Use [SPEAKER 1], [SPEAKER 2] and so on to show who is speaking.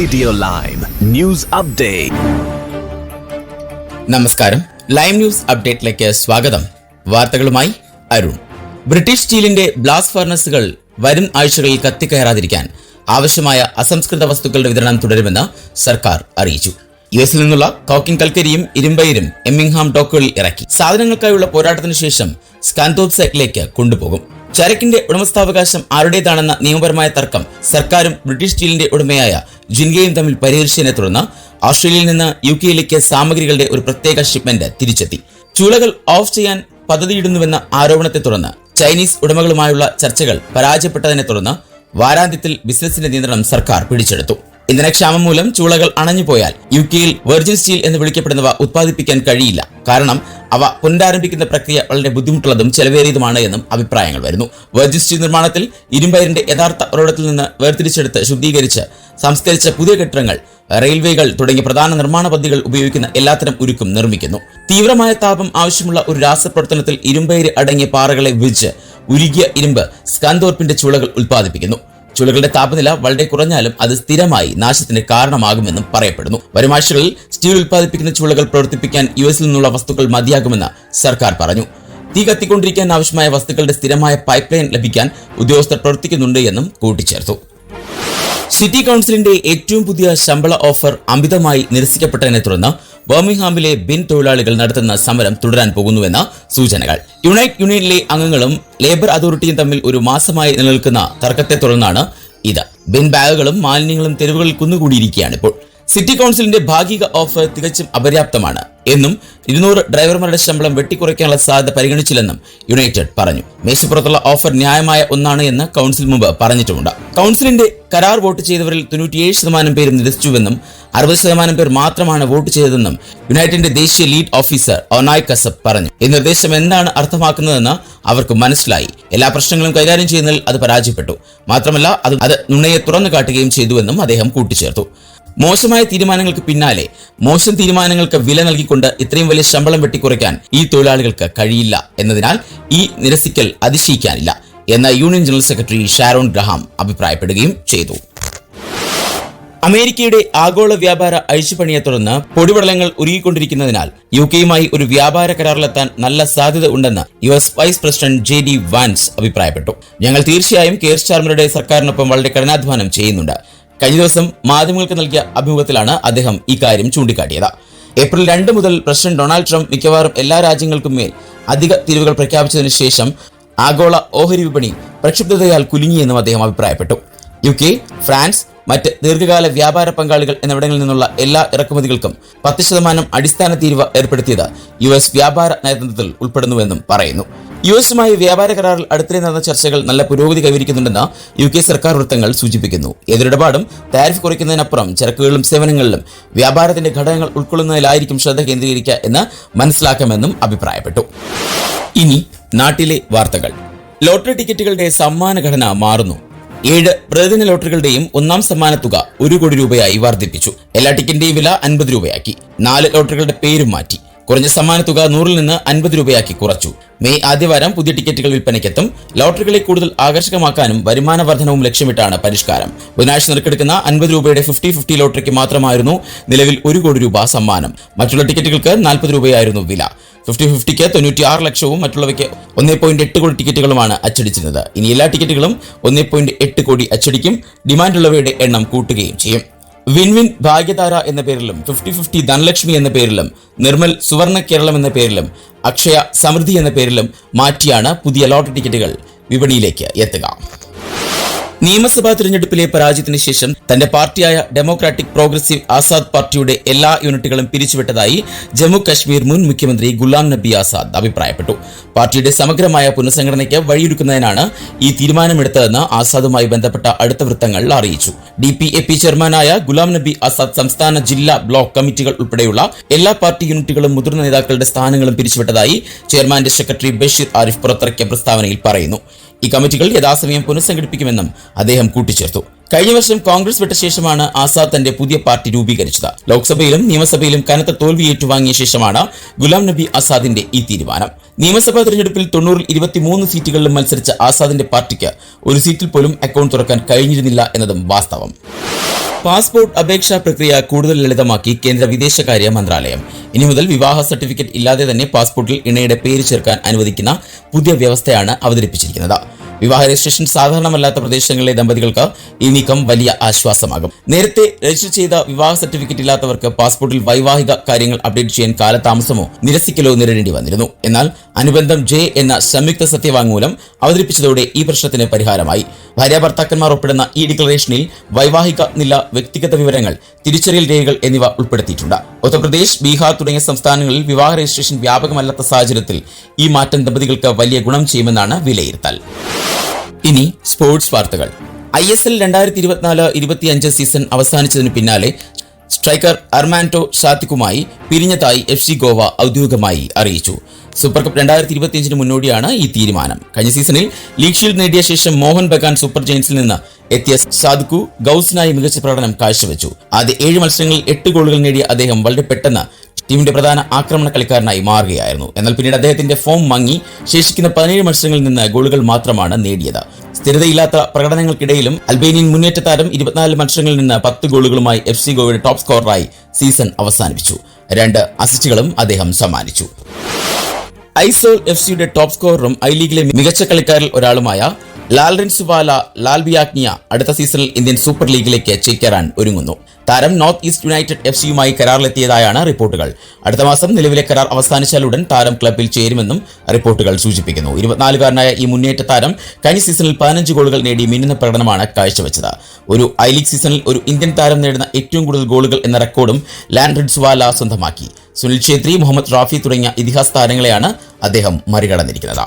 [SPEAKER 1] Radio lime news update
[SPEAKER 2] നമസ്കാരം. Lime news അപ്ഡേറ്റിലേക്ക് സ്വാഗതം. വാർത്തകളുമായി അരുൺ. ബ്രിട്ടീഷ് സ്റ്റീലിന്റെ ബ്ലാസ്റ്റ് ഫർണസുകൾ വരും ആഴ്ചകളിൽ കത്തിക്കയറാതിരിക്കാൻ ആവശ്യമായ അസംസ്കൃത വസ്തുക്കളുടെ വിതരണം തുടരുമെന്ന് സർക്കാർ അറിയിച്ചു. യു എസിൽ നിന്നുള്ള കോക്കിംഗ് കൽക്കരിയും ഇരുമ്പയിരും എമ്മിംഗ്ഹാം ഡോക്കുകളിൽ ഇറക്കി. സാധനങ്ങൾക്കായുള്ള പോരാട്ടത്തിന് ശേഷം സ്കാൻതോബ് സൈറ്റിലേക്ക് കൊണ്ടുപോകും. ചരക്കിന്റെ ഉടമസ്ഥാവകാശം ആരുടേതാണെന്ന നിയമപരമായ തർക്കം സർക്കാരും ബ്രിട്ടീഷ് സ്റ്റീലിന്റെ ഉടമയായ ജിൻഗയും തമ്മിൽ പരിഹരിച്ചതിനെ തുടർന്ന് ഓസ്ട്രേലിയയിൽ നിന്ന് യു കെയിലേക്ക് സാമഗ്രികളുടെ ഒരു പ്രത്യേക ഷിപ്മെന്റ് തിരിച്ചെത്തി. ചൂളകൾ ഓഫ് ചെയ്യാൻ പദ്ധതിയിടുന്നുവെന്ന ആരോപണത്തെ തുടർന്ന് ചൈനീസ് ഉടമകളുമായുള്ള ചർച്ചകൾ പരാജയപ്പെട്ടതിനെ തുടർന്ന് വാരാന്ത്യത്തിൽ ബിസിനസിന്റെ നിയന്ത്രണം സർക്കാർ പിടിച്ചെടുത്തു. ഇന്ധനക്ഷാമം മൂലം ചൂളകൾ അണഞ്ഞുപോയാൽ യു കെയിൽ വെർജിൻ സ്റ്റീൽ എന്ന് വിളിക്കപ്പെടുന്നവ ഉത്പാദിപ്പിക്കാൻ കഴിയില്ല. കാരണം അവ പുനരാരംഭിക്കുന്ന പ്രക്രിയ വളരെ ബുദ്ധിമുട്ടുള്ളതും ചെലവേറിയതുമാണ് എന്നും അഭിപ്രായങ്ങൾ വരുന്നു. വെർജിൻ സ്റ്റീൽ നിർമ്മാണത്തിൽ ഇരുമ്പയറിന്റെ യഥാർത്ഥ ഉറവിടത്തിൽ നിന്ന് വേർതിരിച്ചെടുത്ത് ശുദ്ധീകരിച്ച് സംസ്കരിച്ച പുതിയ കെട്ടിടങ്ങൾ റെയിൽവേകൾ തുടങ്ങിയ പ്രധാന നിർമ്മാണ പദ്ധതികൾ ഉപയോഗിക്കുന്ന എല്ലാത്തരം ഉരുക്കും നിർമ്മിക്കുന്നു. തീവ്രമായ താപം ആവശ്യമുള്ള ഒരു രാസപ്രവർത്തനത്തിൽ ഇരുമ്പയിര് അടങ്ങിയ പാറകളെ വിരിച്ച് ഉരുകിയ ഇരുമ്പ് സ്കാന്തോർപ്പിന്റെ ചൂളകൾ ഉൽപ്പാദിപ്പിക്കുന്നു ചുളകളുടെ താപനില വളരെ കുറഞ്ഞാലും അത് സ്ഥിരമായി നാശത്തിന് കാരണമാകുമെന്നും പറയപ്പെടുന്നു. വരുമാഴ്ചകളിൽ സ്റ്റീൽ ഉൽപ്പാദിപ്പിക്കുന്ന ചുളകൾ പ്രവർത്തിപ്പിക്കാൻ യു എസിൽ നിന്നുള്ള വസ്തുക്കൾ മതിയാകുമെന്ന് സർക്കാർ പറഞ്ഞു. തീ കത്തിക്കൊണ്ടിരിക്കാൻ ആവശ്യമായ വസ്തുക്കളുടെ സ്ഥിരമായ പൈപ്പ് ലൈൻ ലഭിക്കാൻ ഉദ്യോഗസ്ഥർ പ്രവർത്തിക്കുന്നുണ്ട് എന്നും കൂട്ടിച്ചേർത്തു. സിറ്റി കൗൺസിലിന്റെ ഏറ്റവും പുതിയ ശമ്പള ഓഫർ അമിതമായി നിരസിക്കപ്പെട്ടതിനെ തുടർന്ന് ബർമിംഗ്ഹാമിലെ ബിൻ തൊഴിലാളികൾ നടത്തുന്ന സമരം തുടരാൻ പോകുന്നുവെന്ന സൂചനകൾ. യുണൈറ്റ് യൂണിയനിലെ അംഗങ്ങളും ലേബർ അതോറിറ്റിയും തമ്മിൽ ഒരു മാസമായി നിലനിൽക്കുന്ന തർക്കത്തെ തുടർന്നാണ് ഇത്. ബിൻ ബാഗുകളും മാലിന്യങ്ങളും തെരുവുകളിൽ കുന്നുകൂടിയിരിക്കുകയാണ് ഇപ്പോൾ. സിറ്റി കൗൺസിലിന്റെ ഭാഗിക ഓഫർ തികച്ചും അപര്യാപ്തമാണ്. എന്നും ഇരുന്നൂറ് ഡ്രൈവർമാരുടെ ശമ്പളം വെട്ടിക്കുറയ്ക്കാനുള്ള സാധ്യത പരിഗണിച്ചില്ലെന്നും യുണൈറ്റഡ് പറഞ്ഞു. മേശപ്പുറത്തുള്ള ഓഫർ ന്യായമായ ഒന്നാണ് എന്ന് കൗൺസിൽ മുമ്പ് പറഞ്ഞിട്ടുമുണ്ട്. കൗൺസിലിന്റെ കരാർ വോട്ട് ചെയ്തവരിൽ തൊണ്ണൂറ്റിയേഴ് ശതമാനം പേരും നിരസിച്ചുവെന്നും അറുപത് ശതമാനം പേർ മാത്രമാണ് വോട്ട് ചെയ്തതെന്നും യുണൈറ്റഡിന്റെ ദേശീയ ലീഡ് ഓഫീസർ ഒനായ് കസബ് പറഞ്ഞു. ഈ നിർദ്ദേശം എന്താണ് അർത്ഥമാക്കുന്നതെന്ന് അവർക്ക് മനസ്സിലായി. എല്ലാ പ്രശ്നങ്ങളും കൈകാര്യം ചെയ്യുന്നതിൽ അത് പരാജയപ്പെട്ടു. മാത്രമല്ല അത് അത് നുണയെ തുറന്നു കാട്ടുകയും ചെയ്തുവെന്നും അദ്ദേഹം കൂട്ടിച്ചേർത്തു. മോശമായ തീരുമാനങ്ങൾക്ക് പിന്നാലെ മോശം തീരുമാനങ്ങൾക്ക് വില നൽകിക്കൊണ്ട് ഇത്രയും വലിയ ശമ്പളം വെട്ടിക്കുറയ്ക്കാൻ ഈ തൊഴിലാളികൾക്ക് കഴിയില്ല എന്നതിനാൽ ഈ നിരസിക്കൽ അതിശയിക്കാനില്ല എന്ന union general secretary Sharon Graham അഭിപ്രായപ്പെടുകയും ചെയ്തു. അമേരിക്കയുടെ ആഗോള വ്യാപാര അഴിച്ചുപണിയെ തുടർന്ന് പൊടിപടലങ്ങൾ ഉരുകിക്കൊണ്ടിരിക്കുന്നതിനാൽ യു കെയുമായി ഒരു വ്യാപാര കരാറിലെത്താൻ നല്ല സാധ്യത ഉണ്ടെന്ന് U S vice president J D Vance അഭിപ്രായപ്പെട്ടു. ഞങ്ങൾ തീർച്ചയായും കെയർ സ്റ്റാർമറുടെ സർക്കാരിനൊപ്പം വളരെ കഠിനാധ്വാനം ചെയ്യുന്നുണ്ട്. കഴിഞ്ഞ ദിവസം മാധ്യമങ്ങൾക്ക് നൽകിയ അഭിമുഖത്തിലാണ് അദ്ദേഹം ഇക്കാര്യം ചൂണ്ടിക്കാട്ടിയത്. ഏപ്രിൽ രണ്ട് മുതൽ പ്രസിഡന്റ് ഡൊണാൾഡ് ട്രംപ് മിക്കവാറും എല്ലാ രാജ്യങ്ങൾക്കും മേൽ അധിക തീരുവകൾ പ്രഖ്യാപിച്ചതിനു ശേഷം ആഗോള ഓഹരി വിപണി പ്രക്ഷുബ്ധതയാൽ കുലുങ്ങിയെന്നും അദ്ദേഹം അഭിപ്രായപ്പെട്ടു. യു കെ ഫ്രാൻസ് മറ്റ് ദീർഘകാല വ്യാപാര പങ്കാളികൾ എന്നിവിടങ്ങളിൽ നിന്നുള്ള എല്ലാ ഇറക്കുമതികൾക്കും പത്ത് ശതമാനം അടിസ്ഥാന തീരുവ ഏർപ്പെടുത്തിയത് യു എസ് വ്യാപാര നയതന്ത്രത്തിൽ ഉൾപ്പെടുന്നുവെന്നും പറയുന്നു. യു എസുമായി വ്യാപാര കരാറിൽ അടുത്തിടെ നടന്ന ചർച്ചകൾ നല്ല പുരോഗതി കൈവരിക്കുന്നുണ്ടെന്ന് യു കെ സർക്കാർ വൃത്തങ്ങൾ സൂചിപ്പിക്കുന്നു. എതിരിടപാടും താരിഫ് കുറയ്ക്കുന്നതിനപ്പുറം ചരക്കുകളിലും സേവനങ്ങളിലും വ്യാപാരത്തിന്റെ ഘടകങ്ങൾ ഉൾക്കൊള്ളുന്നതിലായിരിക്കും ശ്രദ്ധ കേന്ദ്രീകരിക്കുക എന്ന് മനസ്സിലാക്കാമെന്നും അഭിപ്രായപ്പെട്ടു. ഇനി നാട്ടിലെ വാർത്തകൾ. ലോട്ടറി ടിക്കറ്റുകളുടെ സമ്മാന ഘടന മാറുന്നു. ഏഴ് പ്രതിദിന ലോട്ടറികളുടെയും ഒന്നാം സമ്മാന തുക ഒരു കോടി രൂപയായി വർദ്ധിപ്പിച്ചു. എല്ലാ ടിക്കറ്റിന്റെയും വില അൻപത് രൂപയാക്കി. നാല് ലോട്ടറികളുടെ പേരും മാറ്റി. കുറഞ്ഞ സമ്മാന തുക നൂറിൽ നിന്ന് അൻപത് രൂപയാക്കി കുറച്ചു. മെയ് ആദ്യവാരം പുതിയ ടിക്കറ്റുകൾ വിൽപ്പനയ്ക്കെത്തും. ലോട്ടറികളെ കൂടുതൽ ആകർഷകമാക്കാനും വരുമാന വർധനവും ലക്ഷ്യമിട്ടാണ് പരിഷ്കാരം. ബുധനാഴ്ച നിരക്കെടുക്കുന്ന അൻപത് രൂപയുടെ ഫിഫ്റ്റി ഫിഫ്റ്റി ലോട്ടറിക്ക് മാത്രമായിരുന്നു നിലവിൽ ഒരു കോടി രൂപ സമ്മാനം. മറ്റുള്ള ടിക്കറ്റുകൾക്ക് നാൽപ്പത് രൂപയായിരുന്നു വില. ഫിഫ്റ്റി ഫിഫ്റ്റിക്ക് തൊണ്ണൂറ്റി ആറ് ലക്ഷവും മറ്റുള്ളവയ്ക്ക് ഒന്നേ പോയിന്റ് എട്ട് കോടി ടിക്കറ്റുകളുമാണ് അച്ചടിച്ചിരുന്നത്. ഇനി എല്ലാ ടിക്കറ്റുകളും ഒന്നേ പോയിന്റ് എട്ട് കോടി അച്ചടിക്കും. ഡിമാൻഡുള്ളവയുടെ എണ്ണം കൂട്ടുകയും ചെയ്യും. വിൻ വിൻ ഭാഗ്യതാര എന്ന പേരിലും ഫിഫ്റ്റി ഫിഫ്റ്റി ധനലക്ഷ്മി എന്ന പേരിലും നിർമ്മൽ സുവർണ കേരളം എന്ന പേരിലും അക്ഷയ സമൃദ്ധി എന്ന പേരിലും മാറ്റിയാണ് പുതിയ ലോട്ടറി ടിക്കറ്റുകൾ വിപണിയിലേക്ക് എത്തുക. നിയമസഭാ തിരഞ്ഞെടുപ്പിലെ പരാജയത്തിന് ശേഷം തന്റെ പാർട്ടിയായ ഡെമോക്രാറ്റിക് പ്രോഗ്രസീവ് ആസാദ് പാർട്ടിയുടെ എല്ലാ യൂണിറ്റുകളും പിരിച്ചുവിട്ടതായി ജമ്മു കശ്മീർ മുൻ മുഖ്യമന്ത്രി ഗുലാം നബി ആസാദ് അഭിപ്രായപ്പെട്ടു. പാർട്ടിയുടെ സമഗ്രമായ പുനഃസംഘടനയ്ക്ക് വഴിയൊരുക്കുന്നതിനാണ് ഈ തീരുമാനമെടുത്തതെന്ന് ആസാദുമായി ബന്ധപ്പെട്ട അടുത്ത വൃത്തങ്ങൾ അറിയിച്ചു. ഡി പി എ പി ചെയർമാനായ ഗുലാം നബി ആസാദ് സംസ്ഥാന ജില്ലാ ബ്ലോക്ക് കമ്മിറ്റികൾ ഉൾപ്പെടെയുള്ള എല്ലാ പാർട്ടി യൂണിറ്റുകളും മുതിർന്ന നേതാക്കളുടെ സ്ഥാനങ്ങളും പിരിച്ചുവിട്ടതായി ചെയർമാന്റെ സെക്രട്ടറി ബഷീർ ആരിഫ് പുറത്തിറക്കിയ പ്രസ്താവനയിൽ പറയുന്നു. ഈ കമ്മിറ്റികൾ യഥാസമയം പുനഃസംഘടിപ്പിക്കുമെന്നും അദ്ദേഹം കൂട്ടിച്ചേർത്തു. കഴിഞ്ഞ വർഷം കോൺഗ്രസ് വിട്ട ശേഷമാണ് ആസാദ് തന്റെ പുതിയ പാർട്ടി രൂപീകരിച്ചത്. ലോക്സഭയിലും നിയമസഭയിലും കനത്ത തോൽവി ഏറ്റുവാങ്ങിയ ശേഷമാണ് ഗുലാം നബി ആസാദിന്റെ ഈ തീരുമാനം. നിയമസഭാ തെരഞ്ഞെടുപ്പിൽ തൊണ്ണൂറിൽ ഇരുപത്തിമൂന്ന് സീറ്റുകളിലും മത്സരിച്ച ആസാദിന്റെ പാർട്ടിക്ക് ഒരു സീറ്റിൽ പോലും അക്കൗണ്ട് തുറക്കാൻ കഴിഞ്ഞിരുന്നില്ല എന്നതും വാസ്തവം. പാസ്പോർട്ട് അപേക്ഷാ പ്രക്രിയ കൂടുതൽ ലളിതമാക്കി കേന്ദ്ര വിദേശകാര്യ മന്ത്രാലയം. ഇനി മുതൽ വിവാഹ സർട്ടിഫിക്കറ്റ് ഇല്ലാതെ തന്നെ പാസ്പോർട്ടിൽ ഇണയുടെ പേര് ചേർക്കാൻ അനുവദിക്കുന്ന പുതിയ വ്യവസ്ഥയാണ് അവതരിപ്പിച്ചിരിക്കുന്നത്. വിവാഹ രജിസ്ട്രേഷൻ സാധാരണമല്ലാത്ത പ്രദേശങ്ങളിലെ ദമ്പതികൾക്ക് ഈ നീക്കം വലിയ ആശ്വാസമാകും. നേരത്തെ രജിസ്റ്റർ ചെയ്ത വിവാഹ സർട്ടിഫിക്കറ്റ് ഇല്ലാത്തവർക്ക് പാസ്പോർട്ടിൽ വൈവാഹിക കാര്യങ്ങൾ അപ്ഡേറ്റ് ചെയ്യാൻ കാലതാമസമോ നിരസിക്കലോ നേരിടേണ്ടി വന്നിരുന്നു. എന്നാൽ അനുബന്ധം ജെ എന്ന സംയുക്ത സത്യവാങ്മൂലം അവതരിപ്പിച്ചതോടെ ഈ പ്രശ്നത്തിന് പരിഹാരമായി. ഭാര്യാഭർത്താക്കന്മാർ ഉൾപ്പെടുന്ന ഈ ഡിക്ലറേഷനിൽ വൈവാഹിക നില വ്യക്തിഗത വിവരങ്ങൾ തിരിച്ചറിയൽ രേഖകൾ എന്നിവ ഉൾപ്പെടുത്തിയിട്ടുണ്ട്. ഉത്തർപ്രദേശ് ബീഹാർ തുടങ്ങിയ സംസ്ഥാനങ്ങളിൽ വിവാഹ രജിസ്ട്രേഷൻ വ്യാപകമല്ലാത്ത സാഹചര്യത്തിൽ ഈ മാറ്റം ദമ്പതികൾക്ക് വലിയ ഗുണം ചെയ്യുമെന്നാണ് വിലയിരുത്തൽ. ഇനി സ്പോർട്സ് വാർത്തകൾ. ഐ എസ് എൽ രണ്ടായിരത്തി ഇരുപത്തിനാല് ഇരുപത്തിയഞ്ച് സീസൺ അവസാനിച്ചതിന് പിന്നാലെ സ്ട്രൈക്കർ അർമാന്റോ ഷാത്തിക്കുമായി പിരിഞ്ഞതായി എഫ് സി ഗോവ ഔദ്യോഗികമായി അറിയിച്ചു. സൂപ്പർ കപ്പ് രണ്ടായിരത്തി ഇരുപത്തിയഞ്ചിന് മുന്നോടിയാണ് ഈ തീരുമാനം. കഴിഞ്ഞ സീസണിൽ ലീഗ് ഷീൽഡ് നേടിയ ശേഷം മോഹൻ ബഗാൻ സൂപ്പർ ജയൻസിൽ നിന്ന് എത്തിയ സാദുക്കു ഗൌസിനായി മികച്ച പ്രകടനം കാഴ്ചവെച്ചു. ആദ്യ ഏഴ് മത്സരങ്ങളിൽ എട്ട് ഗോളുകൾ നേടിയ അദ്ദേഹം വളരെ പെട്ടെന്ന് ടീമിന്റെ പ്രധാന ആക്രമണ കളിക്കാരനായി മാറുകയായിരുന്നു. എന്നാൽ പിന്നീട് അദ്ദേഹത്തിന്റെ ഫോം മങ്ങി ശേഷിക്കുന്ന പതിനേഴ് മത്സരങ്ങളിൽ നിന്ന് ഗോളുകൾ മാത്രമാണ് നേടിയത്. സ്ഥിരതയില്ലാത്ത പ്രകടനങ്ങൾക്കിടയിലും അൽബേനിയൻ മുന്നേറ്റ താരം ഇരുപത്തിനാല് മത്സരങ്ങളിൽ നിന്ന് പത്ത് ഗോളുകളുമായി എഫ് സി ഗോവയുടെ ടോപ് സ്കോററായി സീസൺ അവസാനിപ്പിച്ചു. രണ്ട് അസിസ്റ്റുകളും അദ്ദേഹം സമ്മാനിച്ചു. ഐസോൾ എഫ് സിയുടെ ടോപ്പ് സ്കോററും ഐ ലീഗിലെ മികച്ച കളിക്കാരിൽ ഒരാളുമായ ലാൽറിൻസുവാല ലാൽബിയാഗ്നിയ അടുത്ത സീസണിൽ ഇന്ത്യൻ സൂപ്പർ ലീഗിലേക്ക് ചേക്കേറാൻ ഒരുങ്ങുന്നു. താരം നോർത്ത് ഈസ്റ്റ് യുണൈറ്റഡ് എഫ് സിയുമായി കരാറിലെത്തിയതായാണ് റിപ്പോർട്ടുകൾ. അടുത്ത മാസം നിലവിലെ കരാർ അവസാനിച്ചാലുടൻ താരം ക്ലബിൽ ചേരുമെന്നും റിപ്പോർട്ടുകൾ സൂചിപ്പിക്കുന്നു. ഇരുപത്തിനാലുകാരനായ ഈ മുന്നേറ്റ താരം കഴിഞ്ഞ സീസണിൽ പതിനഞ്ച് ഗോളുകൾ നേടി മിന്നുന്ന പ്രകടനമാണ് കാഴ്ചവെച്ചത്. ഒരു ഐ ലീഗ് സീസണിൽ ഒരു ഇന്ത്യൻ താരം നേടുന്ന ഏറ്റവും കൂടുതൽ ഗോളുകൾ എന്ന റെക്കോർഡും ലാൻഡ്രിഡ്സ്വാല സ്വന്തമാക്കി. സുനിൽ ഛേത്രി മുഹമ്മദ് റാഫി തുടങ്ങിയ ഇതിഹാസ താരങ്ങളെയാണ് അദ്ദേഹം മറികടന്നിരിക്കുന്നത്.